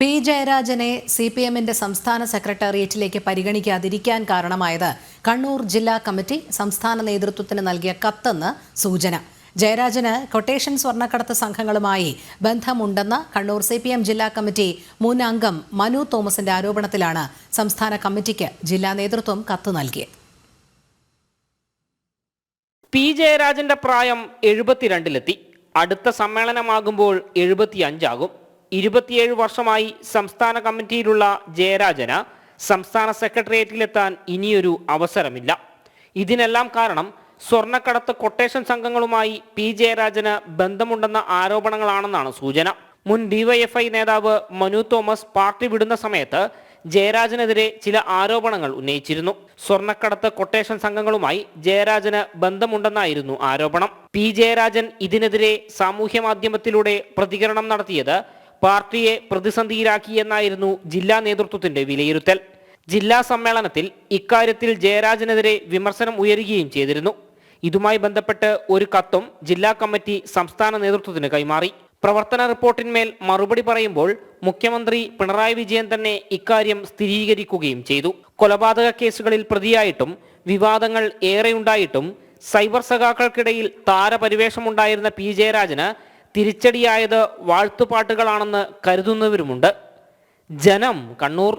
P ജയരാജനെ C P എമ്മിന്റെ സംസ്ഥാന സെക്രട്ടേറിയറ്റിലേക്ക് പരിഗണിക്കാതിരിക്കാൻ കാരണമായത് കണ്ണൂർ ജില്ലാ കമ്മിറ്റി സംസ്ഥാന നേതൃത്വത്തിന് നൽകിയ കത്തെന്ന് സൂചന. ജയരാജന് കൊട്ടേഷൻ സ്വർണക്കടത്ത് സംഘങ്ങളുമായി ബന്ധമുണ്ടെന്ന കണ്ണൂർ സി പി എം ജില്ലാ കമ്മിറ്റി മുൻ അംഗം മനു തോമസിന്റെ ആരോപണത്തിലാണ് സംസ്ഥാന കമ്മിറ്റിക്ക് ജില്ലാ നേതൃത്വം കത്ത് നൽകിയത്. പി ജയരാജന്റെ പ്രായം എഴുപത്തിരണ്ടിലെത്തി. അടുത്ത സമ്മേളനമാകുമ്പോൾ എഴുപത്തിയഞ്ചാകും. ഇരുപത്തിയേഴ് വർഷമായി സംസ്ഥാന കമ്മിറ്റിയിലുള്ള ജയരാജന് സംസ്ഥാന സെക്രട്ടേറിയറ്റിലെത്താൻ ഇനിയൊരു അവസരമില്ല. ഇതിനെല്ലാം കാരണം സ്വർണക്കടത്ത് കൊട്ടേഷൻ സംഘങ്ങളുമായി പി ജയരാജന് ബന്ധമുണ്ടെന്ന ആരോപണങ്ങളാണെന്നാണ് സൂചന. മുൻ ഡിവൈഎഫ്ഐ നേതാവ് മനു തോമസ് പാർട്ടി വിടുന്ന സമയത്ത് ജയരാജനെതിരെ ചില ആരോപണങ്ങൾ ഉന്നയിച്ചിരുന്നു. സ്വർണക്കടത്ത് കൊട്ടേഷൻ സംഘങ്ങളുമായി ജയരാജന് ബന്ധമുണ്ടെന്നായിരുന്നു ആരോപണം. പി ജയരാജൻ ഇതിനെതിരെ സാമൂഹ്യ മാധ്യമത്തിലൂടെ പ്രതികരണം നടത്തിയത് പാർട്ടിയെ പ്രതിസന്ധിയിലാക്കിയെന്നായിരുന്നു ജില്ലാ നേതൃത്വത്തിന്റെ വിലയിരുത്തൽ. ജില്ലാ സമ്മേളനത്തിൽ ഇക്കാര്യത്തിൽ ജയരാജനെതിരെ വിമർശനം ഉയരുകയും ചെയ്തിരുന്നു. ഇതുമായി ബന്ധപ്പെട്ട് ഒരു കത്തും ജില്ലാ കമ്മിറ്റി സംസ്ഥാന നേതൃത്വത്തിന് കൈമാറി. പ്രവർത്തന റിപ്പോർട്ടിന്മേൽ മറുപടി പറയുമ്പോൾ മുഖ്യമന്ത്രി പിണറായി വിജയൻ തന്നെ ഇക്കാര്യം സ്ഥിരീകരിക്കുകയും ചെയ്തു. കൊലപാതക കേസുകളിൽ പ്രതിയായിട്ടും വിവാദങ്ങൾ ഏറെയുണ്ടായിട്ടും സൈബർ സഖാക്കൾക്കിടയിൽ താരപരിവേഷമുണ്ടായിരുന്ന പി ജയരാജന് തിരിച്ചടിയായത് വാഴ്ത്തുപാട്ടുകളാണെന്ന് കരുതുന്നവരുമുണ്ട്. ജനം കണ്ണൂർ